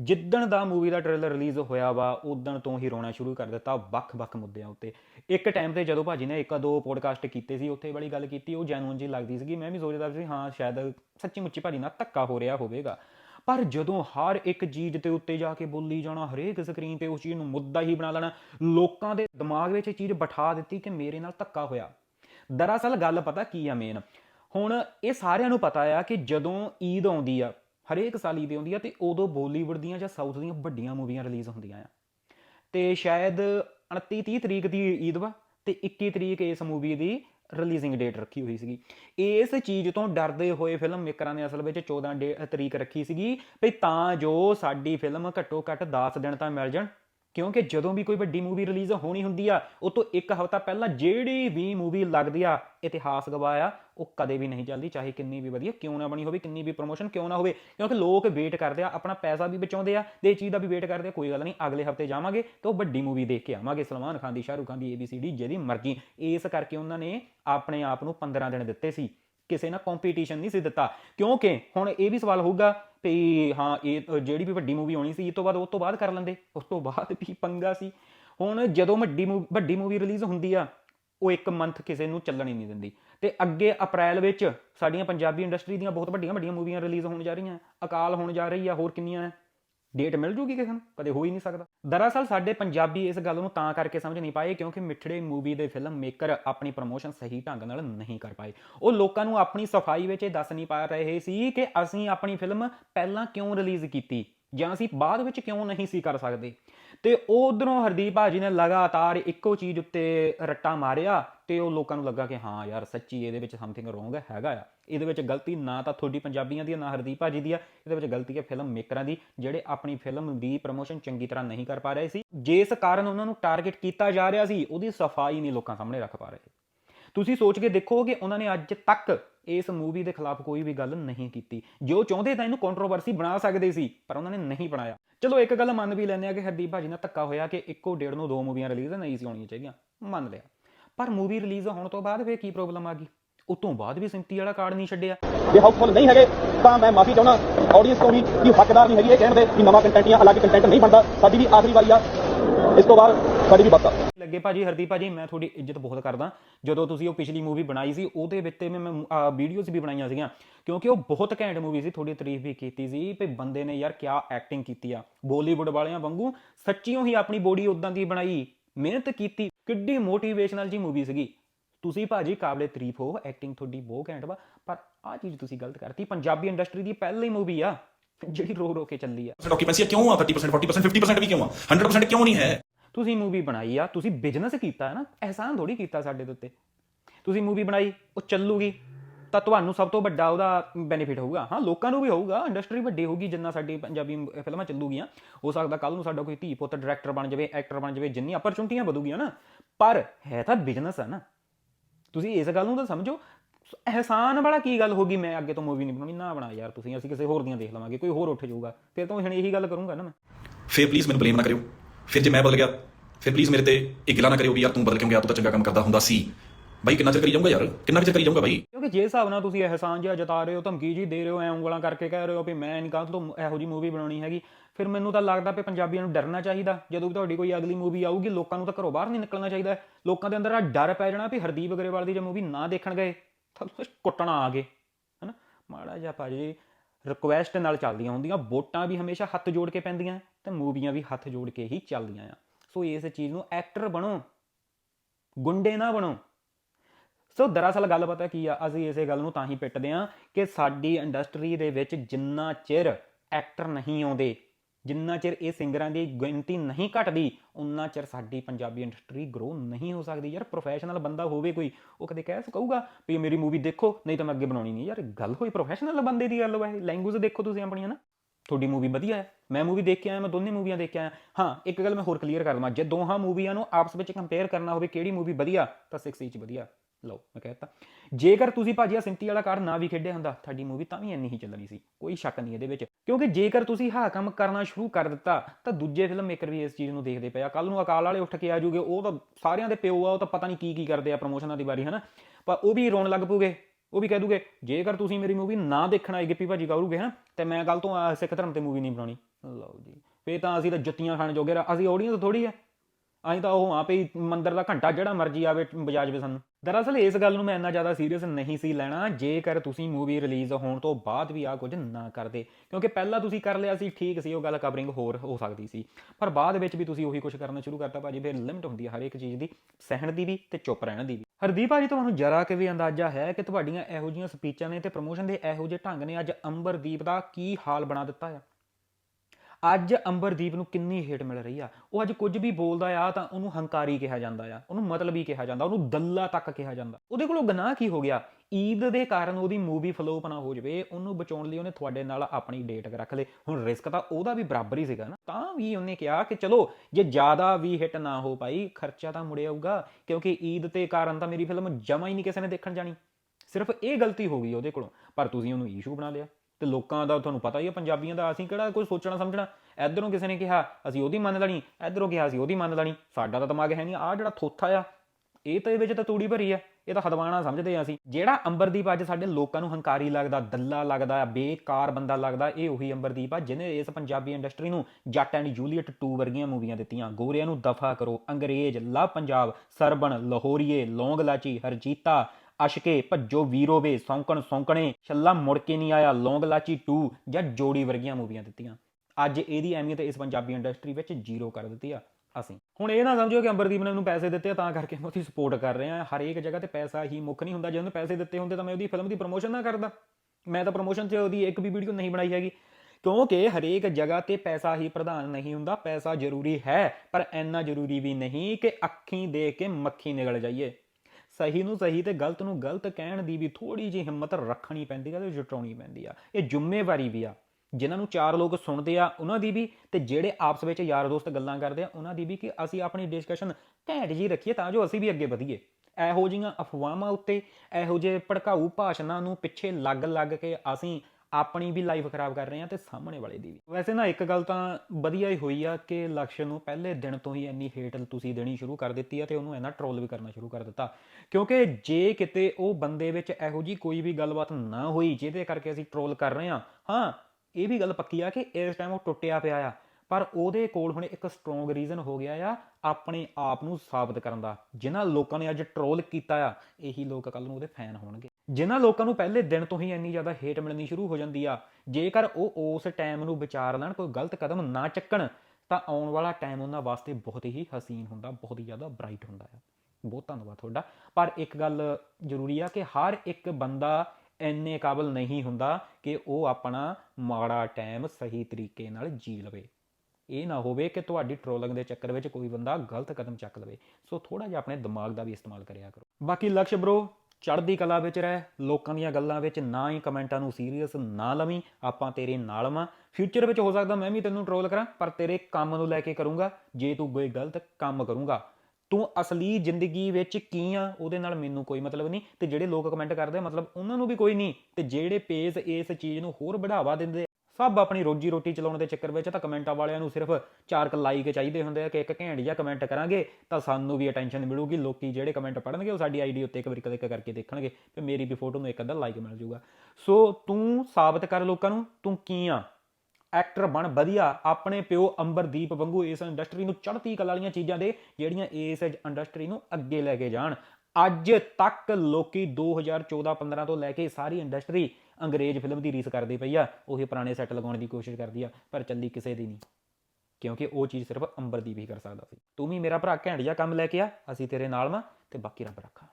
ਜਿੱਦਣ ਦਾ ਮੂਵੀ ਦਾ ਟ੍ਰੇਲਰ ਰਿਲੀਜ਼ ਹੋਇਆ ਵਾ ਉਦੋਂ ਤੋਂ ਹੀ ਰੋਣਾ ਸ਼ੁਰੂ ਕਰ ਦਿੱਤਾ ਵੱਖ-ਵੱਖ ਮੁੱਦਿਆਂ ਉੱਤੇ। ਇੱਕ ਟਾਈਮ ਤੇ ਜਦੋਂ ਭਾਜੀ ਨੇ ਇੱਕ ਦੋ ਪੋਡਕਾਸਟ ਕੀਤੇ ਸੀ, ਉੱਥੇ ਵਾਲੀ ਗੱਲ ਕੀਤੀ, ਉਹ ਜੈਨੂਨ ਜੀ ਲੱਗਦੀ ਸੀਗੀ। ਮੈਂ ਵੀ ਸੋਚਦਾ ਸੀ, ਹਾਂ, ਸ਼ਾਇਦ ਸੱਚੀ ਮੁੱਚੀ ਭਾਜੀ ਨਾਲ ਧੱਕਾ ਹੋ ਰਿਹਾ ਹੋਵੇਗਾ। ਪਰ ਜਦੋਂ ਹਰ ਇੱਕ ਚੀਜ਼ ਦੇ ਉੱਤੇ ਜਾ ਕੇ ਬੋਲੀ ਜਾਣਾ, ਹਰੇਕ ਸਕਰੀਨ ਤੇ ਉਸ ਚੀਜ਼ ਨੂੰ ਮੁੱਦਾ ਹੀ ਬਣਾ ਲੈਣਾ, ਲੋਕਾਂ ਦੇ ਦਿਮਾਗ ਵਿੱਚ ਇਹ ਚੀਜ਼ ਬਿਠਾ ਦਿੱਤੀ ਕਿ ਮੇਰੇ ਨਾਲ ਧੱਕਾ ਹੋਇਆ। ਦਰਅਸਲ ਗੱਲ ਪਤਾ ਕੀ ਆ ਮੇਨ ਹੁਣ ਇਹ ਸਾਰਿਆਂ ਨੂੰ ਪਤਾ ਆ ਕਿ ਜਦੋਂ ਈਦ ਆਉਂਦੀ ਆ ਹਰੇਕ ਸਾਲ ਈਦ ਆਉਂਦੀ ਆ ਤੇ ਉਦੋਂ ਬਾਲੀਵੁੱਡ ਦੀਆਂ ਜਾਂ ਸਾਊਥ ਦੀਆਂ ਵੱਡੀਆਂ ਮੂਵੀਆਂ ਰਿਲੀਜ਼ ਹੁੰਦੀਆਂ ਆ। ਤੇ ਸ਼ਾਇਦ 29 30 ਤਰੀਕ ਦੀ ਈਦ ਵਾ ਤੇ 21 ਤਰੀਕ ਇਸ ਮੂਵੀ ਦੀ ਰਿਲੀਜ਼ਿੰਗ ਡੇਟ ਰੱਖੀ ਹੋਈ ਸੀਗੀ। ਇਸ ਚੀਜ਼ ਤੋਂ ਡਰਦੇ ਹੋਏ ਫਿਲਮ ਮੇਕਰਾਂ ਨੇ ਅਸਲ ਵਿੱਚ 14 ਡੇ- ਤਰੀਕ ਰੱਖੀ ਸੀਗੀ ਵੀ ਤਾਂ ਜੋ ਸਾਡੀ ਫਿਲਮ ਘੱਟੋ ਘੱਟ 10 ਦਿਨ ਤਾਂ ਮਿਲ ਜਾਣ ਕਿਉਂਕਿ ਜਦੋਂ ਵੀ ਕੋਈ ਵੱਡੀ ਮੂਵੀ ਰਿਲੀਜ਼ ਹੋਣੀ ਹੁੰਦੀ ਆ, ਉਹ ਤੋਂ ਇੱਕ ਹਫ਼ਤਾ ਪਹਿਲਾਂ ਜਿਹੜੀ ਵੀ ਮੂਵੀ ਲੱਗਦੀ ਆ, ਇਤਿਹਾਸ ਗਵਾਇਆ ਉਹ ਕਦੇ ਵੀ ਨਹੀਂ ਚੱਲਦੀ, ਚਾਹੇ ਕਿੰਨੀ ਵੀ ਵਧੀਆ, ਕਿਉਂ ਨਾ ਬਣੀ ਹੋਵੇ, ਕਿੰਨੀ ਵੀ ਪ੍ਰੋਮੋਸ਼ਨ ਕਿਉਂ ਨਾ ਹੋਵੇ, ਕਿਉਂਕਿ ਲੋਕ ਵੇਟ ਕਰਦੇ ਆ, ਆਪਣਾ ਪੈਸਾ ਵੀ ਬਚਾਉਂਦੇ ਆ, ਤੇ ਇਹ ਚੀਜ਼ ਦਾ ਵੀ ਵੇਟ ਕਰਦੇ ਆ, ਕੋਈ ਗੱਲ ਨਹੀਂ, ਅਗਲੇ ਹਫ਼ਤੇ ਜਾਵਾਂਗੇ ਤੇ ਉਹ ਵੱਡੀ ਮੂਵੀ ਦੇਖ ਕੇ ਆਵਾਂਗੇ, ਸਲਮਾਨ ਖਾਨ ਦੀ, ਸ਼ਾਹਰੁਖ ਖਾਨ ਦੀ ABCD ਜਿਹਦੀ ਮਰਜ਼ੀ। ਇਸ ਕਰਕੇ ਉਹਨਾਂ ਨੇ ਆਪਣੇ ਆਪ ਨੂੰ 15 ਦਿਨ ਦਿੱਤੇ ਸੀ। ਕਿਸੇ ਨਾਲ ਕੰਪੀਟੀਸ਼ਨ ਨਹੀਂ ਸੀ ਦਿੱਤਾ। ਕਿਉਂਕਿ ਹੁਣ ਇਹ ਵੀ ਸਵਾਲ ਹੋਊਗਾ ਵੀ ਹਾਂ, ਇਹ ਜਿਹੜੀ ਵੀ ਵੱਡੀ ਮੂਵੀ ਆਉਣੀ ਸੀ, ਇਹ ਤੋਂ ਬਾਅਦ, ਉਹ ਤੋਂ ਬਾਅਦ ਕਰ ਲੈਂਦੇ। ਉਸ ਤੋਂ ਬਾਅਦ ਵੀ ਪੰਗਾ ਸੀ। ਹੁਣ ਜਦੋਂ ਵੱਡੀ ਮੂ- ਵੱਡੀ ਮੂਵੀ ਰਿਲੀਜ਼ ਹੁੰਦੀ ਆ, ਉਹ ਇੱਕ ਮੰਥ ਕਿਸੇ ਨੂੰ ਚੱਲਣ ਹੀ ਨਹੀਂ ਦਿੰਦੀ। ਤੇ ਅੱਗੇ ਅਪ੍ਰੈਲ ਵਿੱਚ ਸਾਡੀਆਂ ਪੰਜਾਬੀ ਇੰਡਸਟਰੀ ਦੀਆਂ ਬਹੁਤ ਵੱਡੀਆਂ ਵੱਡੀਆਂ ਮੂਵੀਆਂ ਰਿਲੀਜ਼ ਹੋਣ ਜਾ ਰਹੀਆਂ। ਅਕਾਲ ਹੋਣ ਜਾ ਰਹੀ ਆ, ਹੋਰ ਕਿੰਨੀਆਂ ਡੇਟ ਮਿਲ ਜੂਗੀ ਕਿਸੇ ਨੂੰ? ਕਦੇ ਹੋ ਹੀ ਨਹੀਂ ਸਕਦਾ। ਦਰਅਸਲ ਸਾਡੇ ਪੰਜਾਬੀ ਇਸ ਗੱਲ ਨੂੰ ਤਾਂ ਕਰਕੇ ਸਮਝ ਨਹੀਂ ਪਾਏ ਕਿਉਂਕਿ ਮਿੱਠੜੇ ਮੂਵੀ ਦੇ ਫਿਲਮ ਮੇਕਰ ਆਪਣੀ ਪ੍ਰੋਮੋਸ਼ਨ ਸਹੀ ਢੰਗ ਨਾਲ ਨਹੀਂ ਕਰ ਪਾਏ। ਉਹ ਲੋਕਾਂ ਨੂੰ ਆਪਣੀ ਸਫ਼ਾਈ ਵਿੱਚ ਇਹ ਦੱਸ ਨਹੀਂ ਪਾ ਰਹੇ ਸੀ ਕਿ ਅਸੀਂ ਆਪਣੀ ਫਿਲਮ ਪਹਿਲਾਂ ਕਿਉਂ ਰਿਲੀਜ਼ ਕੀਤੀ ਜਾਂ ਅਸੀਂ ਬਾਅਦ ਵਿੱਚ ਕਿਉਂ ਨਹੀਂ ਸੀ ਕਰ ਸਕਦੇ। ਤੇ ਉਧਰੋਂ ਹਰਦੀਪ ਭਾਜੀ ਨੇ ਲਗਾਤਾਰ ਇੱਕੋ ਚੀਜ਼ ਉੱਤੇ ਰੱਟਾ ਮਾਰਿਆ ਤੇ ਉਹ ਲੋਕਾਂ ਨੂੰ ਲੱਗਾ ਕਿ ਹਾਂ ਯਾਰ ਸੱਚੀ ਇਹਦੇ ਵਿੱਚ ਸਮਥਿੰਗ ਰੋਂਗ ਹੈਗਾ ਆ। ਇਹਦੇ ਵਿੱਚ ਗਲਤੀ ਨਾ ਤਾਂ ਤੁਹਾਡੀ ਪੰਜਾਬੀਆਂ ਦੀ ਆ, ਨਾ ਹਰਦੀਪ ਭਾਜੀ ਦੀ ਆ। ਇਹਦੇ ਵਿੱਚ ਗਲਤੀ ਹੈ ਫਿਲਮ ਮੇਕਰਾਂ ਦੀ ਜਿਹੜੇ ਆਪਣੀ ਫਿਲਮ ਦੀ ਪ੍ਰੋਮੋਸ਼ਨ ਚੰਗੀ ਤਰ੍ਹਾਂ ਨਹੀਂ ਕਰ ਪਾ ਰਹੇ ਸੀ। ਜਿਸ ਕਾਰਨ ਉਹਨਾਂ ਨੂੰ ਟਾਰਗੇਟ ਕੀਤਾ ਜਾ ਰਿਹਾ ਸੀ ਉਹਦੀ ਸਫ਼ਾਈ ਨਹੀਂ ਲੋਕਾਂ ਸਾਹਮਣੇ ਰੱਖ ਪਾ ਰਹੇ। ਤੁਸੀਂ ਸੋਚ ਕੇ ਦੇਖੋ ਕਿ ਉਹਨਾਂ ਨੇ ਅੱਜ ਤੱਕ ਇਸ ਮੂਵੀ ਦੇ ਖਿਲਾਫ ਕੋਈ ਵੀ ਗੱਲ ਨਹੀਂ ਕੀਤੀ। ਜੋ ਚਾਹੁੰਦੇ ਤਾਂ ਇਹਨੂੰ ਕੰਟਰੋਵਰਸੀ ਬਣਾ ਸਕਦੇ ਸੀ ਪਰ ਉਹਨਾਂ ਨੇ ਨਹੀਂ ਬਣਾਇਆ। ਚਲੋ ਇੱਕ ਗੱਲ ਮੰਨ ਵੀ ਲੈਂਦੇ ਆ ਕਿ ਹਰਦੀਪ ਭਾਜੀ ਨਾਲ ਧੱਕਾ ਹੋਇਆ ਕਿ ਇੱਕੋ ਡੇਢ ਨੂੰ ਦੋ ਮੂਵੀਆਂ ਰਿਲੀਜ਼ ਨਹੀਂ ਸੀ ਹੋਣੀਆਂ ਚਾਹੀਦੀਆਂ। ਮੰਨ ਲਿਆ। ਪਰ ਮੂਵੀ ਰਿਲੀਜ਼ ਹੋਣ ਤੋਂ ਬਾਅਦ ਫੇਰ ਕੀ ਪ੍ਰੋਬਲਮ ਆ ਗਈ? ਉਸ ਤੋਂ ਬਾਅਦ ਵੀ ਸਿੰਪਤੀ ਵਾਲਾ ਕਾਰਡ ਨਹੀਂ ਛੱਡਿਆ। ਜੇ ਹਾਊਸਫੁੱਲ ਨਹੀਂ ਹੈਗੇ ਤਾਂ ਮੈਂ ਮਾਫੀ ਚਾਹੁੰਦਾ ਆਡੀਅנס ਤੋਂ ਵੀ ਕਿ ਹੱਕਦਾਰ ਨਹੀਂ ਹੈਗੀ ਇਹ ਕਹਿਣ ਦੇ ਕਿ ਨਵਾਂ ਕੰਟੈਂਟ ਜਾਂ ਅਲੱਗ ਕੰਟੈਂਟ ਨਹੀਂ ਬਣਦਾ। ਸਾਡੀ ਵੀ ਆਖਰੀ ਵਾਰੀ ਆ। ਇਸ ਤੋਂ ਬਾਅਦ ਸਾਡੀ ਵੀ ਬਸ ਆ। ਲੱਗੇ ਭਾਜੀ ਹਰਦੀਪ ਭਾਜੀ ਮੈਂ ਤੁਹਾਡੀ ਇੱਜ਼ਤ ਬਹੁਤ ਕਰਦਾ। ਜਦੋਂ ਤੁਸੀਂ ਉਹ ਪਿਛਲੀ ਮੂਵੀ ਬਣਾਈ ਸੀ ਉਹਦੇ ਵਿੱਚ ਤੇ ਮੈਂ ਵੀਡੀਓਜ਼ ਵੀ ਬਣਾਈਆਂ ਸੀਗੀਆਂ। ਕਿਉਂਕਿ ਉਹ ਬਹੁਤ ਘੈਂਟ ਮੂਵੀ ਸੀ ਤੁਹਾਡੀ ਤਾਰੀਫ ਵੀ ਕੀਤੀ ਸੀ ਵੀ ਬੰਦੇ ਨੇ ਯਾਰ ਕਿਆ ਐਕਟਿੰਗ ਕੀਤੀ ਆ। ਬਾਲੀਵੁੱਡ ਵਾਲਿਆਂ ਵਾਂਗੂ ਸੱਚੀਓ ਹੀ ਆਪਣੀ ਬੋਡੀ ਉਦਾਂ ਦੀ ਬਣਾਈ ਮਿਹਨਤ ਕੀਤੀ। ਕਿੱਡੀ ਮੋਟੀਵੇਸ਼ਨਲ ਜੀ ਮੂਵੀ ਸੀਗੀ। ਤੁਸੀਂ ਭਾਜੀ ਕਾਬਲੇ ਤਰੀਫ ਹੋ ਐਕਟਿੰਗ ਤੁਹਾਡੀ ਬਹੁਤ ਘੈਂਟ ਵਾ ਪਰ ਆਹ ਚੀਜ਼ ਤੁਸੀਂ ਗਲਤ ਕਰਤੀ ਪੰਜਾਬੀ ਇੰਡਸਟਰੀ ਦੀ ਪਹਿਲੀ ਮੂਵੀ ਆ ਜਿਹੜੀ ਰੋ ਰੋ ਕੇ ਚੱਲੀ ਆ। ਆਕੂਪੈਂਸੀ ਕਿਉਂ ਆ 30% 40% 50% ਵੀ ਕਿਉਂ ਆ? 100% ਕਿਉਂ ਨਹੀਂ ਹੈ? ਤੁਸੀਂ ਮੂਵੀ ਬਣਾਈ ਆ ਤੁਸੀਂ ਬਿਜ਼ਨਸ ਕੀਤਾ ਹੈ ਨਾ ਅਹਿਸਾਨ ਥੋੜੀ ਕੀਤਾ ਸਾਡੇ ਦੇ ਉੱਤੇ। ਤੁਸੀਂ ਮੂਵੀ ਬਣਾਈ ਉਹ ਚੱਲੂਗੀ ਤਾਂ ਤੁਹਾਨੂੰ ਸਭ ਤੋਂ ਵੱਡਾ ਉਹਦਾ ਬੈਨੀਫਿਟ ਹੋਊਗਾ। ਹਾਂ ਲੋਕਾਂ ਨੂੰ ਵੀ ਹੋਊਗਾ ਇੰਡਸਟਰੀ ਵੱਡੀ ਹੋਊਗੀ ਜਿੰਨਾ ਸਾਡੀ ਪੰਜਾਬੀ ਫਿਲਮਾਂ ਚੱਲੂਗੀਆਂ। ਹੋ ਸਕਦਾ ਕੱਲ ਨੂੰ ਸਾਡਾ ਕੋਈ ਧੀ ਪੁੱਤ ਡਾਇਰੈਕਟਰ ਬਣ ਜਾਵੇ ਐਕਟਰ ਬਣ ਜਾਵੇ ਜਿੰਨੀ ਅਪਰਚੁਨਿਟੀਆਂ ਵਧੂਗੀਆਂ ਨਾ। ਪਰ ਹੈ ਤਾਂ ਬਿਜ਼ਨਸ ਆ ਨਾ। ਤੁਸੀਂ ਇਸ ਗੱਲ ਨੂੰ ਤਾਂ ਸਮਝੋ। ਅਹਿਸਾਨ ਵਾਲਾ ਕੀ ਗੱਲ ਹੋਗੀ ਮੈਂ ਅੱਗੇ ਤੋਂ ਮੂਵੀ ਨਹੀਂ ਬਣਾਉਣੀ। ਨਾ ਬਣਾ ਯਾਰ ਤੁਸੀਂ ਅਸੀਂ ਕਿਸੇ ਹੋਰ ਦੀਆਂ ਦੇਖ ਲਵਾਂਗੇ। ਕੋਈ ਹੋਰ ਉੱਠ ਜਾਊਗਾ। ਫਿਰ ਤਾਂ ਹੁਣ ਇਹੀ ਗੱਲ ਕਰੂੰਗਾ ਨਾ ਮੈਂ। ਫਿਰ ਪਲੀਜ਼ ਮੈਨੂੰ ਬਲੇਮ ਨਾ ਕਰਿਓ। ਫਿਰ ਜੇ ਮੈਂ ਬਦਲ ਗਿਆ ਫਿਰ ਪਲੀਜ਼ ਮੇਰੇ ਤੇ ਇਹ ਗਿਲਾ ਨਾ ਕਰਿਓ ਵੀ ਯਾਰ ਤੂੰ ਬਦਲ ਕਿਉਂ ਗਿਆ? ਤੂੰ ਤਾਂ ਚੰਗਾ ਕੰਮ ਕਰਦਾ ਹੁੰਦਾ ਸੀ। ਬਾਈ ਕਿੰਨਾ ਚਿਰ ਕਰੀ ਜਾਊਂਗਾ ਯਾਰ? ਕਿੰਨਾ ਚਿਰ ਕਰੀ ਜਾਊਂਗਾ ਬਾਈ? ਕਿਉਂਕਿ ਜੇ ਹਿਸਾਬ ਨਾਲ ਤੁਸੀਂ ਅਹਿਸਾਨ ਜਿਹਾ ਜਤਾ ਰਹੇ ਹੋ ਧਮਕੀ ਜੀ ਦੇ ਰਹੇ ਹੋ ਐ ਉਂਗਲਾਂ ਕਰਕੇ ਕਹਿ ਰਹੇ ਹੋ ਵੀ ਮੈਂ ਨਹੀਂ ਕੱਲ੍ਹ ਤੋਂ ਇਹੋ ਜੀ ਮੂਵੀ ਬਣਾਉਣੀ ਹੈਗੀ। ਫਿਰ ਮੈਨੂੰ ਤਾਂ ਲੱਗਦਾ ਵੀ ਪੰਜਾਬੀਆਂ ਨੂੰ ਡਰਨਾ ਚਾਹੀਦਾ, ਜਦੋਂ ਵੀ ਤੁਹਾਡੀ ਕੋਈ ਅਗਲੀ ਮੂਵੀ ਆਊਗੀ, ਲੋਕਾਂ ਨੂੰ ਤਾਂ ਘਰੋਂ ਬਾਹਰ ਨਹੀਂ ਨਿਕਲਣਾ ਚਾਹੀਦਾ। ਲੋਕਾਂ ਦੇ ਅੰਦਰ ਆ ਡਰ ਪੈ ਜਾਣਾ ਵੀ ਹਰਦੀਪ ਗਰੇਵਾਲ ਦੀ ਜੇ ਮੂਵੀ ਨਾ ਦੇਖਣ ਗਏ, ਤਾਂ ਕੁਛ ਕੁੱਟਣਾ ਆ ਗਏ, ਹਨਾ? ਮਾੜਾ ਜਿਹਾ ਭਾਜੀ ਰਿਕੁਐਸਟ ਨਾਲ ਚੱਲਦੀਆਂ ਹੁੰਦੀਆਂ, ਵੋਟਾਂ ਵੀ ਹਮੇਸ਼ਾ ਹੱਥ ਜੋੜ ਕੇ ਪੈਂਦੀਆਂ ਤੇ ਮੂਵੀਆਂ ਵੀ ਹੱਥ ਜੋੜ ਕੇ ਹੀ ਚੱਲਦੀਆਂ ਆ। ਸੋ ਇਸ ਚੀਜ਼ ਨੂੰ ਐਕਟਰ ਬਣੋ, ਗੁੰਡੇ ਨਾ ਬਣੋ। ਸੋ ਦਰਅਸਲ ਗੱਲ ਪਤਾ ਕੀ ਆ, ਅਸੀਂ ਇਸੇ ਗੱਲ ਨੂੰ ਤਾਂ ਹੀ ਪਿੱਟਦੇ ਆ ਕਿ ਸਾਡੀ ਇੰਡਸਟਰੀ ਦੇ ਵਿੱਚ ਜਿੰਨਾ ਚਿਰ ਐਕਟਰ ਨਹੀਂ ਆਉਂਦੇ ਜਿੰਨਾ ਚਿਰ ਇਹ ਸਿੰਗਰਾਂ ਦੀ ਗਿਣਤੀ ਨਹੀਂ ਘਟਦੀ, ਉਨਾ ਚਿਰ ਸਾਡੀ ਪੰਜਾਬੀ ਇੰਡਸਟਰੀ ਗਰੋ ਨਹੀਂ ਹੋ ਸਕਦੀ। ਯਾਰ ਪ੍ਰੋਫੈਸ਼ਨਲ ਬੰਦਾ ਹੋਵੇ ਕੋਈ, ਉਹ ਕਦੇ ਕਹਿ ਸਕੂਗਾ ਵੀ ਮੇਰੀ ਮੂਵੀ ਦੇਖੋ, ਨਹੀਂ ਤਾਂ ਮੈਂ ਅੱਗੇ ਬਣਾਉਣੀ ਨਹੀਂ। ਯਾਰ ਗੱਲ ਹੋਈ ਪ੍ਰੋਫੈਸ਼ਨਲ ਬੰਦੇ ਦੀ ਗੱਲ ਵਾ ਲੈਂਗੁਏਜ ਦੇਖੋ ਤੁਸੀਂ ਆਪਣੀਆਂ ਨਾ। ਤੁਹਾਡੀ ਮੂਵੀ ਵਧੀਆ ਹੈ। ਮੈਂ ਮੂਵੀ ਦੇਖ ਕੇ ਆਇਆ ਮੈਂ ਦੋਨੇ ਮੂਵੀਆਂ ਦੇਖ ਕੇ ਆਇਆ ਹਾਂ, ਇੱਕ ਗੱਲ ਮੈਂ ਹੋਰ ਕਲੀਅਰ ਕਰ ਦਵਾਂ ਜੇ ਦੋਹਾਂ ਮੂਵੀਆਂ ਨੂੰ ਆਪਸ ਵਿੱਚ ਕੰਪੇਅਰ ਕਰਨਾ ਹੋਵੇ ਕਿਹੜੀ ਮੂਵੀ ਵਧੀਆ, ਤਾਂ 6 ਚ ਵਧੀਆ। ਲਓ, ਮੈਂ ਕਹਿਤਾ ਜੇਕਰ ਤੁਸੀਂ ਭਾਜੀ ਆ ਸਿੰਪਤੀ ਵਾਲਾ ਕਾਰਡ ਨਾ ਵੀ ਖੇਡਿਆ ਹੁੰਦਾ, ਤੁਹਾਡੀ ਮੂਵੀ ਤਾਂ ਵੀ ਇੰਨੀ ਹੀ ਚੱਲਣੀ ਸੀ, ਕੋਈ ਸ਼ੱਕ ਨਹੀਂ ਇਹਦੇ ਵਿੱਚ। ਕਿਉਂਕਿ ਜੇਕਰ ਤੁਸੀਂ ਹਾਂ ਕੰਮ ਕਰਨਾ ਸ਼ੁਰੂ ਕਰ ਦਿੱਤਾ, ਤਾਂ ਦੂਜੇ ਫਿਲਮ ਮੇਕਰ ਵੀ ਇਸ ਚੀਜ਼ ਨੂੰ ਦੇਖਦੇ ਪਏ ਆ। ਕੱਲ ਨੂੰ ਅਕਾਲ ਵਾਲੇ ਉੱਠ ਕੇ ਆ ਜੂਗੇ, ਉਹ ਤਾਂ ਸਾਰਿਆਂ ਦੇ ਪਿਓ ਆ, ਉਹ ਤਾਂ ਪਤਾ ਨਹੀਂ ਕੀ ਕੀ ਕਰਦੇ ਆ ਪ੍ਰੋਮੋਸ਼ਨਾਂ ਦੀ ਵਾਰੀ, ਹਨਾ? ਪਰ ਉਹ ਵੀ ਰੋਣ ਲੱਗ ਪੂਗੇ ਉਹ ਵੀ ਕਹਿ ਦੂਗੇ, ਜੇਕਰ ਤੁਸੀਂ ਮੇਰੀ ਮੂਵੀ ਨਾ ਦੇਖਣਾ ਆਏ, ਗਿੱਪੀ ਭਾਜੀ ਕਹੂਗੇ, ਹਨਾ? ਤੇ ਮੈਂ ਕੱਲ ਤੋਂ ਸਿੱਖ ਧਰਮ ਤੇ ਮੂਵੀ ਨਹੀਂ ਬਣਾਉਣੀ। ਲਓ ਜੀ ਫੇ ਤਾਂ ਅਸੀਂ ਤਾਂ ਜੁੱਤੀਆਂ ਖਾਣ ਜੋਗੇ ਅਸੀਂ ਆਡੀਅנס ਥੋੜੀ ਆ। ਅਸੀਂ ਤਾਂ ਉਹ ਹਾਂ ਵੀ ਮੰਦਰ ਦਾ ਘੰਟਾ ਜਿਹੜਾ ਮਰਜ਼ੀ ਆਵੇ, ਬਜਾ ਜਵੇ ਸਾਨੂੰ। ਦਰਅਸਲ ਇਸ ਗੱਲ ਨੂੰ ਮੈਂ ਇੰਨਾ ਜ਼ਿਆਦਾ ਸੀਰੀਅਸ ਨਹੀਂ ਸੀ ਲੈਣਾ, ਜੇਕਰ ਤੁਸੀਂ ਮੂਵੀ ਰਿਲੀਜ਼ ਹੋਣ ਤੋਂ ਬਾਅਦ ਵੀ ਆ ਕੁਝ ਨਾ ਕਰਦੇ। ਕਿਉਂਕਿ ਪਹਿਲਾਂ ਤੁਸੀਂ ਕਰ ਲਿਆ ਸੀ, ਠੀਕ ਸੀ, ਉਹ ਗੱਲ ਕਵਰਿੰਗ ਹੋਰ ਹੋ ਸਕਦੀ ਸੀ। ਪਰ ਬਾਅਦ ਵਿੱਚ ਵੀ ਤੁਸੀਂ ਉਹੀ ਕੁਝ ਕਰਨਾ ਸ਼ੁਰੂ ਕਰਤਾ ਭਾਜੀ, ਫਿਰ ਲਿਮਟ ਹੁੰਦੀ ਹੈ ਹਰ ਇੱਕ ਚੀਜ਼ ਦੀ, ਸਹਿਣ ਦੀ ਵੀ ਤੇ ਚੁੱਪ ਰਹਿਣ ਦੀ ਵੀ। ਹਰਦੀਪ ਭਾਜੀ, ਤੁਹਾਨੂੰ ਜਰਾ ਕਿ ਵੀ ਅੰਦਾਜ਼ਾ ਹੈ ਕਿ ਤੁਹਾਡੀਆਂ ਇਹੋ ਜਿਹੀਆਂ ਸਪੀਚਾਂ ਨੇ ਤੇ ਪ੍ਰੋਮੋਸ਼ਨ ਦੇ ਇਹੋ ਜਿਹੇ ਢੰਗ ਨੇ ਅੱਜ ਅੰਬਰਦੀਪ ਦਾ ਕੀ ਹਾਲ ਬਣਾ ਦਿੱਤਾ ਆ? ਅੱਜ ਅੰਬਰਦੀਪ ਨੂੰ ਕਿੰਨੀ ਹੇਟ ਮਿਲ ਰਹੀ ਆ। ਉਹ ਅੱਜ ਕੁਝ ਵੀ ਬੋਲਦਾ ਆ ਤਾਂ ਉਹਨੂੰ ਹੰਕਾਰੀ ਕਿਹਾ ਜਾਂਦਾ ਆ। ਉਹਨੂੰ ਮਤਲਬੀ ਕਿਹਾ ਜਾਂਦਾ, ਉਹਨੂੰ ਦੱਲਾ ਤੱਕ ਕਿਹਾ ਜਾਂਦਾ। ਉਹਦੇ ਕੋਲੋਂ ਗੁਨਾਹ ਕੀ ਹੋ ਗਿਆ? ਈਦ ਦੇ ਕਾਰਨ ਉਹਦੀ ਮੂਵੀ ਫਲੋਪ ਨਾ ਹੋ ਜਾਵੇ, ਉਹਨੂੰ ਬਚਾਉਣ ਲਈ ਉਹਨੇ ਤੁਹਾਡੇ ਨਾਲ ਆਪਣੀ ਡੇਟ ਰੱਖ ਲਈ ਹੁਣ ਰਿਸਕ ਤਾਂ ਉਹਦਾ ਵੀ ਬਰਾਬਰ ਹੀ ਸੀਗਾ ਨਾ। ਤਾਂ ਵੀ ਉਹਨੇ ਕਿਹਾ ਕਿ ਚਲੋ, ਜੇ ਜ਼ਿਆਦਾ ਵੀ ਹਿੱਟ ਨਾ ਹੋ ਪਾਈ, ਖਰਚਾ ਤਾਂ ਮੁੜੇ ਆਊਗਾ, ਕਿਉਂਕਿ ਈਦ ਤੇ ਕਾਰਨ ਤਾਂ ਮੇਰੀ ਫਿਲਮ ਜਮਾ ਹੀ ਨਹੀਂ ਕਿਸੇ ਨੇ ਦੇਖਣ ਜਾਣੀ। ਸਿਰਫ ਇਹ ਗਲਤੀ ਹੋ ਗਈ ਉਹਦੇ ਕੋਲੋਂ। ਪਰ ਤੁਸੀਂ ਉਹਨੂੰ ਇਸ਼ੂ ਬਣਾ ਲਿਆ। ਤੇ ਲੋਕਾਂ ਦਾ ਤੁਹਾਨੂੰ ਪਤਾ ਹੀ ਹੈ ਪੰਜਾਬੀਆਂ ਦਾ ਅਸੀਂ ਕਿਹੜਾ ਕੋਈ ਸੋਚਣਾ, ਸਮਝਣਾ। ਇਧਰੋਂ ਕਿਸੇ ਨੇ ਕਿਹਾ, ਅਸੀਂ ਉਹਦੀ ਮੰਨ ਲੈਣੀ। ਇਧਰੋਂ ਕਿਹਾ, ਅਸੀਂ ਉਹਦੀ ਮੰਨ ਲੈਣੀ। ਸਾਡਾ ਤਾਂ ਦਿਮਾਗ ਹੈ ਨਹੀਂ। ਆ ਜਿਹੜਾ ਥੋਥਾ ਆ, ਇਹ ਤਾਂ ਇਹ ਵਿੱਚ ਤਾਂ ਤੂੜੀ ਭਰੀ ਆ। ਇਹ ਤਾਂ ਹਦਵਾਣਾ ਸਮਝਦੇ ਆ ਅਸੀਂ। ਜਿਹੜਾ ਅੰਬਰਦੀਪ ਅੱਜ ਸਾਡੇ ਲੋਕਾਂ ਨੂੰ ਹੰਕਾਰੀ ਲੱਗਦਾ, ਦੱਲਾ ਲੱਗਦਾ, ਬੇਕਾਰ ਬੰਦਾ ਲੱਗਦਾ, ਇਹ ਉਹੀ ਅੰਬਰਦੀਪ ਆ, ਜਿਹਨੇ ਇਸ ਪੰਜਾਬੀ ਇੰਡਸਟਰੀ ਨੂੰ ਜੱਟ ਐਂਡ ਜੂਲੀਅਟ 2 ਵਰਗੀਆਂ ਮੂਵੀਆਂ ਦਿੱਤੀਆਂ। ਗੋਰਿਆਂ ਨੂੰ ਦਫਾ ਕਰੋ। ਅੰਗਰੇਜ਼ ਲਵ ਪੰਜਾਬ, ਸਰਬਣ, ਲਾਹੌਰੀਏ, ਲੌਂਗ ਲਾਚੀ, ਹਰਜੀਤਾ ਅਸ਼ਕੇ ਭੱਜੋ ਵੀਰੋ ਵੇ ਸੌਂਕਣ ਸੌਂਕਣੇ ਛੱਲਾ ਮੁੜ ਕੇ ਨਹੀਂ ਆਇਆ ਲੌਂਗ ਲਾਚੀ 2 ਜਾਂ ਜੋੜੀ ਵਰਗੀਆਂ ਮੂਵੀਆਂ ਦਿੱਤੀਆਂ ਅੱਜ ਇਹਦੀ ਅਹਿਮੀਅਤ ਇਸ ਪੰਜਾਬੀ ਇੰਡਸਟਰੀ ਵਿੱਚ ਜ਼ੀਰੋ ਕਰ ਦਿੱਤੀ ਆ ਅਸੀਂ ਹੁਣ ਇਹ ਨਾ ਸਮਝੋ ਕਿ ਅੰਬਰਦੀਪ ਨੇ ਉਹਨੂੰ ਪੈਸੇ ਦਿੱਤੇ ਆ ਤਾਂ ਕਰਕੇ ਮੈਂ ਉਹਦੀ ਸਪੋਰਟ ਕਰ ਰਿਹਾ ਹਰ ਇੱਕ ਜਗ੍ਹਾ ਤੇ ਪੈਸਾ ਹੀ ਮੁੱਖ ਨਹੀਂ ਹੁੰਦਾ ਜੇ ਉਹਨੂੰ ਪੈਸੇ ਦਿੱਤੇ ਹੁੰਦੇ ਤਾਂ ਮੈਂ ਉਹਦੀ ਫਿਲਮ ਦੀ ਪ੍ਰੋਮੋਸ਼ਨ ਨਾ ਕਰਦਾ ਮੈਂ ਤਾਂ ਪ੍ਰੋਮੋਸ਼ਨ 'ਚ ਉਹਦੀ ਇੱਕ ਵੀ ਵੀਡੀਓ ਨਹੀਂ ਬਣਾਈ ਹੈਗੀ ਕਿਉਂਕਿ ਹਰੇਕ ਜਗ੍ਹਾ ਤੇ ਪੈਸਾ ਹੀ ਪ੍ਰਧਾਨ ਨਹੀਂ ਹੁੰਦਾ ਪੈਸਾ ਜ਼ਰੂਰੀ ਹੈ ਪਰ ਇੰਨਾ ਜ਼ਰੂਰੀ ਵੀ ਨਹੀਂ ਕਿ ਅੱਖੀਂ ਦੇਖ ਕੇ ਮੱਖੀ ਨਿਗਲ ਜਾਈਏ ਸਹੀ ਨੂੰ ਸਹੀ ਤੇ ਗਲਤ ਨੂੰ ਗਲਤ ਕਹਿਣ ਦੀ ਵੀ ਥੋੜੀ ਜਿਹੀ ਹਿੰਮਤ ਰੱਖਣੀ ਪੈਂਦੀ ਆ ਤੇ ਜੁਟਾਉਣੀ ਪੈਂਦੀ ਆ। ਇਹ ਜ਼ਿੰਮੇਵਾਰੀ ਵੀ ਆ। ਜਿਨ੍ਹਾਂ ਨੂੰ ਚਾਰ ਲੋਕ ਸੁਣਦੇ ਆ, ਉਹਨਾਂ ਦੀ ਵੀ ਤੇ ਜਿਹੜੇ ਆਪਸ ਵਿੱਚ ਯਾਰ ਦੋਸਤ ਗੱਲਾਂ ਕਰਦੇ ਆ, ਉਹਨਾਂ ਦੀ ਵੀ ਕਿ ਅਸੀਂ ਆਪਣੀ ਡਿਸਕਸ਼ਨ ਘੈਂਟ ਜੀ ਰੱਖੀਏ ਤਾਂ ਜੋ ਅਸੀਂ ਵੀ ਅੱਗੇ ਵਧੀਏ। ਇਹੋ ਜਿਹੀਆਂ ਅਫਵਾਹਾਂ ਉੱਤੇ, ਇਹੋ ਜਿਹੇ ਭੜਕਾਊ ਭਾਸ਼ਣਾਂ ਨੂੰ ਪਿੱਛੇ ਲੱਗ ਲੱਗ ਕੇ ਅਸੀਂ ਆਪਣੀ ਵੀ ਲਾਈਫ ਖਰਾਬ ਕਰ ਰਹੇ ਹਾਂ ਤੇ ਸਾਹਮਣੇ ਵਾਲੇ ਦੀ ਵੀ। ਵੈਸੇ ਨਾ ਇੱਕ ਗੱਲ ਤਾਂ ਵਧੀਆ ਹੀ ਹੋਈ ਆ ਕਿ ਲਕਸ਼ ਨੂੰ ਪਹਿਲੇ ਦਿਨ ਤੋਂ ਹੀ ਇੰਨੀ ਹੇਟ ਤੁਸੀਂ ਦੇਣੀ ਸ਼ੁਰੂ ਕਰ ਦਿੱਤੀ ਆ ਤੇ ਉਹਨੂੰ ਇੰਨਾ ਟ੍ਰੋਲ ਵੀ ਕਰਨਾ ਸ਼ੁਰੂ ਕਰ ਦਿੱਤਾ। ਕਿਉਂਕਿ ਜੇ ਕਿਤੇ ਉਹ ਬੰਦੇ ਵਿੱਚ ਇਹੋ ਜੀ ਕੋਈ ਵੀ ਗੱਲਬਾਤ ਨਾ ਹੋਈ ਜਿਹਦੇ ਕਰਕੇ ਅਸੀਂ ਟ੍ਰੋਲ ਕਰ ਰਹੇ ਹਾਂ ਹਾਂ, ਇਹ ਵੀ ਗੱਲ ਪੱਕੀ ਆ ਕਿ ਇਸ ਟਾਈਮ ਉਹ ਟੁੱਟਿਆ ਪਿਆ ਆ। ਪਰ ਉਹਦੇ ਕੋਲ ਹੁਣ ਇੱਕ ਸਟਰੋਂਗ ਰੀਜ਼ਨ ਹੋ ਗਿਆ ਆ ਆਪਣੇ ਆਪ ਨੂੰ ਸਾਬਤ ਕਰਨ ਦਾ, ਜਿਨ੍ਹਾਂ ਲੋਕਾਂ ਨੇ ਅੱਜ ਟ੍ਰੋਲ ਕੀਤਾ ਆ, ਇਹੀ ਲੋਕ ਕੱਲ ਨੂੰ ਉਹਦੇ ਫੈਨ ਹੋਣਗੇ। ਜਿਨ੍ਹਾਂ ਲੋਕਾਂ ਨੂੰ ਪਹਿਲੇ ਦਿਨ ਤੋਂ ਹੀ ਇੰਨੀ ਜ਼ਿਆਦਾ ਹੇਟ ਮਿਲਣੀ ਸ਼ੁਰੂ ਹੋ ਜਾਂਦੀ ਆ, ਜੇਕਰ ਉਹ ਉਸ ਟਾਈਮ ਨੂੰ ਵਿਚਾਰ ਲੈਣ, ਕੋਈ ਗਲਤ ਕਦਮ ਨਾ ਚੱਕਣ, ਤਾਂ ਆਉਣ ਵਾਲਾ ਟਾਈਮ ਉਹਨਾਂ ਵਾਸਤੇ ਬਹੁਤ ਹੀ ਹਸੀਨ ਹੁੰਦਾ, ਬਹੁਤ ਹੀ ਜ਼ਿਆਦਾ ਬ੍ਰਾਈਟ ਹੁੰਦਾ ਆ। ਬਹੁਤ ਧੰਨਵਾਦ ਤੁਹਾਡਾ। ਪਰ ਇੱਕ ਗੱਲ ਜ਼ਰੂਰੀ ਆ ਕਿ ਹਰ ਇੱਕ ਬੰਦਾ ਇੰਨੇ ਕਾਬਲ ਨਹੀਂ ਹੁੰਦਾ ਕਿ ਉਹ ਆਪਣਾ ਮਾੜਾ ਟਾਈਮ ਸਹੀ ਤਰੀਕੇ ਨਾਲ ਜੀ ਲਵੇ। ਇਹ ਨਾ ਹੋਵੇ ਕਿ ਤੁਹਾਡੀ ਟ੍ਰੋਲਿੰਗ ਦੇ ਚੱਕਰ ਵਿੱਚ ਕੋਈ ਬੰਦਾ ਗਲਤ ਕਦਮ ਚੱਕ ਲਵੇ। ਸੋ ਥੋੜਾ ਜਿਹਾ ਆਪਣੇ ਦਿਮਾਗ ਦਾ ਵੀ ਇਸਤੇਮਾਲ ਕਰਿਆ ਕਰੋ। ਬਾਕੀ ਲਕਸ਼ ਬ్రో ਚੜ੍ਹਦੀ ਕਲਾ ਵਿੱਚ ਰਹਿ, ਲੋਕਾਂ ਦੀਆਂ ਗੱਲਾਂ ਵਿੱਚ ਨਾ ਹੀ ਕਮੈਂਟਾਂ ਨੂੰ ਸੀਰੀਅਸ ਨਾ ਲਵੀਂ, ਆਪਾਂ ਤੇਰੇ ਨਾਲ ਵਾਂ। ਫਿਊਚਰ ਵਿੱਚ ਹੋ ਸਕਦਾ ਮੈਂ ਵੀ ਤੈਨੂੰ ਟ੍ਰੋਲ ਕਰਾਂ, ਪਰ ਤੇਰੇ ਕੰਮ ਨੂੰ ਲੈ ਕੇ ਕਰੂੰਗਾ, ਜੇ ਤੂੰ ਕੋਈ ਗਲਤ ਕੰਮ ਕਰੂੰਗਾ। ਤੂੰ ਅਸਲੀ ਜ਼ਿੰਦਗੀ ਵਿੱਚ ਕੀ ਆ, ਉਹਦੇ ਨਾਲ ਮੈਨੂੰ ਕੋਈ ਮਤਲਬ ਨਹੀਂ। ਤੇ ਜਿਹੜੇ ਲੋਕ ਕਮੈਂਟ ਕਰਦੇ ਮਤਲਬ ਉਹਨਾਂ ਨੂੰ ਵੀ ਕੋਈ ਨਹੀਂ। ਤੇ ਜਿਹੜੇ ਪੇਜ ਇਸ ਚੀਜ਼ ਨੂੰ ਹੋਰ ਵਧਾਵਾ ਦਿੰਦੇ ਸਭ ਆਪਣੀ ਰੋਜੀ ਰੋਟੀ ਚਲਾਉਣ ਦੇ ਚੱਕਰ ਵਿੱਚ ਤਾਂ ਕਮੈਂਟਾਂ ਵਾਲਿਆਂ ਨੂੰ ਸਿਰਫ ਚਾਰ ਕ ਲਾਈਕ ਚਾਹੀਦੇ ਹੁੰਦੇ ਆ ਕਿ ਇੱਕ ਘੈਂਟ ਜਿਹਾ ਕਮੈਂਟ ਕਰਾਂਗੇ, ਤਾਂ ਸਾਨੂੰ ਵੀ ਅਟੈਂਸ਼ਨ ਮਿਲੂਗੀ। ਲੋਕੀ ਜਿਹੜੇ ਕਮੈਂਟ ਪੜਨਗੇ ਉਹ ਸਾਡੀ ਆਈਡੀ ਉੱਤੇ ਇੱਕ ਵਾਰੀ ਕਲਿੱਕ ਕਰਕੇ ਦੇਖਣਗੇ ਤੇ ਮੇਰੀ ਵੀ ਫੋਟੋ ਨੂੰ ਇੱਕ ਅੱਧਾ ਲਾਈਕ ਮਿਲ ਜਾਊਗਾ। ਸੋ ਤੂੰ ਸਾਬਤ ਕਰ ਲੋਕਾਂ ਨੂੰ, ਤੂੰ ਕੀ ਆ? ਐਕਟਰ ਬਣ, ਵਧੀਆ। ਆਪਣੇ ਪਿਓ ਅੰਬਰਦੀਪ ਵਾਂਗੂ ਇਸ ਇੰਡਸਟਰੀ ਨੂੰ ਚੜ੍ਹਦੀ ਕਲਾ ਵਾਲੀਆਂ ਚੀਜ਼ਾਂ ਦੇ ਜਿਹੜੀਆਂ ਇਸ ਇੰਡਸਟਰੀ ਨੂੰ ਅੱਗੇ ਲੈ ਕੇ ਜਾਣ। ਅੱਜ ਤੱਕ ਲੋਕੀ 2014-15 ਤੋਂ ਲੈ ਕੇ ਸਾਰੀ ਇੰਡਸਟਰੀ ਅੰਗਰੇਜ਼ ਫਿਲਮ ਦੀ ਰੀਸ ਕਰਦੀ ਪਈ ਆ, ਉਹੀ ਪੁਰਾਣੇ ਸੈੱਟ ਲਗਾਉਣ ਦੀ ਕੋਸ਼ਿਸ਼ ਕਰਦੀ ਆ, ਪਰ ਚੱਲੀ ਕਿਸੇ ਦੀ ਨਹੀਂ। ਕਿਉਂਕਿ ਉਹ ਚੀਜ਼ ਸਿਰਫ ਅੰਬਰਦੀਪ ਹੀ ਕਰ ਸਕਦਾ ਸੀ। ਤੂੰ ਵੀ ਮੇਰਾ ਭਰਾ ਘੈਂਟ ਜਿਹਾ ਕੰਮ ਲੈ ਕੇ ਆ, ਅਸੀਂ ਤੇਰੇ ਨਾਲ ਵਾਂ ਤੇ ਬਾਕੀ ਰੱਬ ਰੱਖਾ।